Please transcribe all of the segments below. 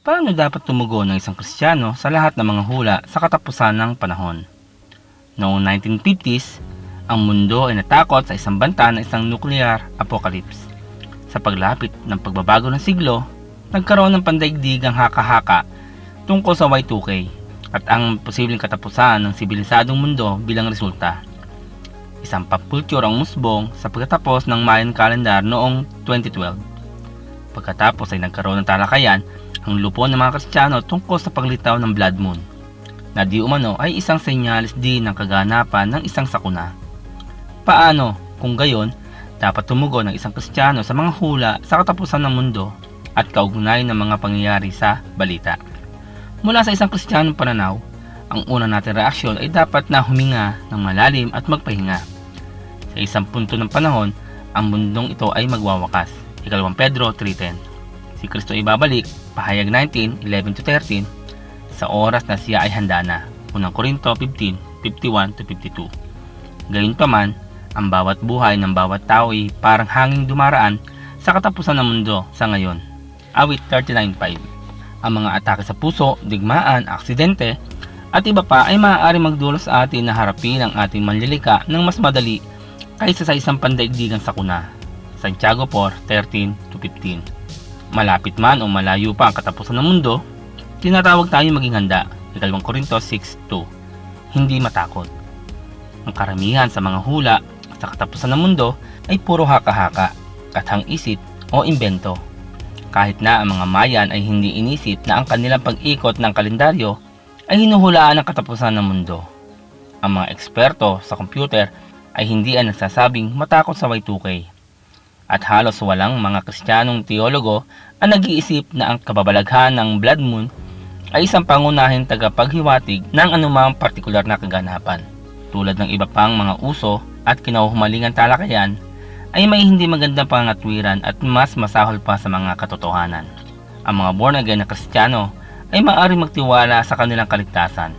Paano dapat tumugon ng isang Kristiyano sa lahat ng mga hula sa katapusan ng panahon? Noong 1950s, ang mundo ay natakot sa isang banta ng isang nuclear apocalypse. Sa paglapit ng pagbabago ng siglo, nagkaroon ng pandaigdigang haka-haka tungkol sa Y2K at ang posibleng katapusan ng sibilisadong mundo bilang resulta. Isang pop culture ang musbong sa pagkatapos ng Mayan calendar noong 2012. Pagkatapos ay nagkaroon ng talakayan ang lupon ng mga Kristiyano tungkol sa paglitaw ng blood moon na di umano ay isang senyalis din ng kaganapan ng isang sakuna. Paano, kung gayon, dapat tumugon ng isang Kristiyano sa mga hula sa katapusan ng mundo at kaugnay ng mga pangyayari sa balita? Mula sa isang Kristiyanong pananaw, ang una natin reaksyon ay dapat na huminga ng malalim at magpahinga. Sa isang punto ng panahon, ang mundong ito ay magwawakas. Ikalawang Pedro 3.10 Si Kristo ay babalik, pahayag 19, 11-13, sa oras na siya ay handa na. Unang Korinto 15, 51-52 Gayunpaman, ang bawat buhay ng bawat tao ay parang hanging dumaraan sa katapusan ng mundo sa ngayon. Awit 39.5 Ang mga atake sa puso, digmaan, aksidente, at iba pa ay maaari magdulot sa atin na harapin ang ating manlilika ng mas madali kaysa sa isang pandaigdigang sakuna. Santiago 4:13-15 Malapit man o malayo pa ang katapusan ng mundo, tinatawag tayo maging handa. Ikalawang Korinto 6:2 Hindi matakot. Ang karamihan sa mga hula sa katapusan ng mundo ay puro haka-haka, kathang isip o imbento. Kahit na ang mga Mayan ay hindi inisip na ang kanilang pag-ikot ng kalendaryo ay hinuhulaan ang katapusan ng mundo. Ang mga eksperto sa computer ay hindi ang nagsasabing matakot sa Y2K. At halos walang mga kristyanong teologo ang nag-iisip na ang kababalaghan ng blood moon ay isang pangunahing tagapaghiwatig ng anumang partikular na kaganapan. Tulad ng iba pang mga uso at kinahumalingan talakayan ay may hindi magandang pangatwiran at mas masahol pa sa mga katotohanan. Ang mga born again na kristyano ay maaari magtiwala sa kanilang kaligtasan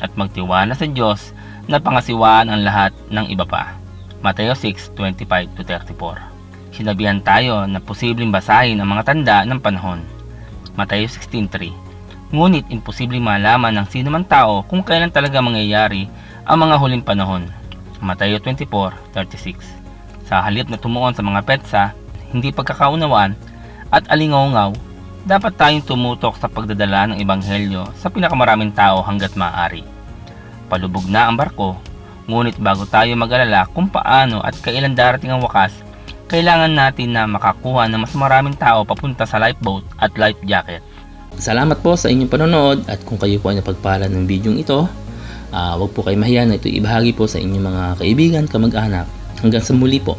at magtiwala sa Diyos na pangasiwaan ang lahat ng iba pa. Mateo 6:25-34 Sinabihan tayo na posibleng basahin ang mga tanda ng panahon. Mateo 16:3 Ngunit imposibleng malaman ng sino man tao kung kailan talaga mangyayari ang mga huling panahon. Mateo 24:36 Sa halip na tumuon sa mga petsa, hindi pagkakaunawaan at alingaw dapat tayong tumutok sa pagdadala ng ebanghelyo sa pinakamaraming tao hanggat maaari. Palubog na ang barko, ngunit bago tayo mag-alala kung paano at kailan darating ang wakas, kailangan natin na makakuha ng mas maraming tao papunta sa lifeboat at life jacket. Salamat po sa inyong panonood at kung kayo po ay napagpala ng bidyong ito, ah, huwag po kayo mahiya na ito ibahagi po sa inyong mga kaibigan, kamag-anak. Hanggang sa muli po.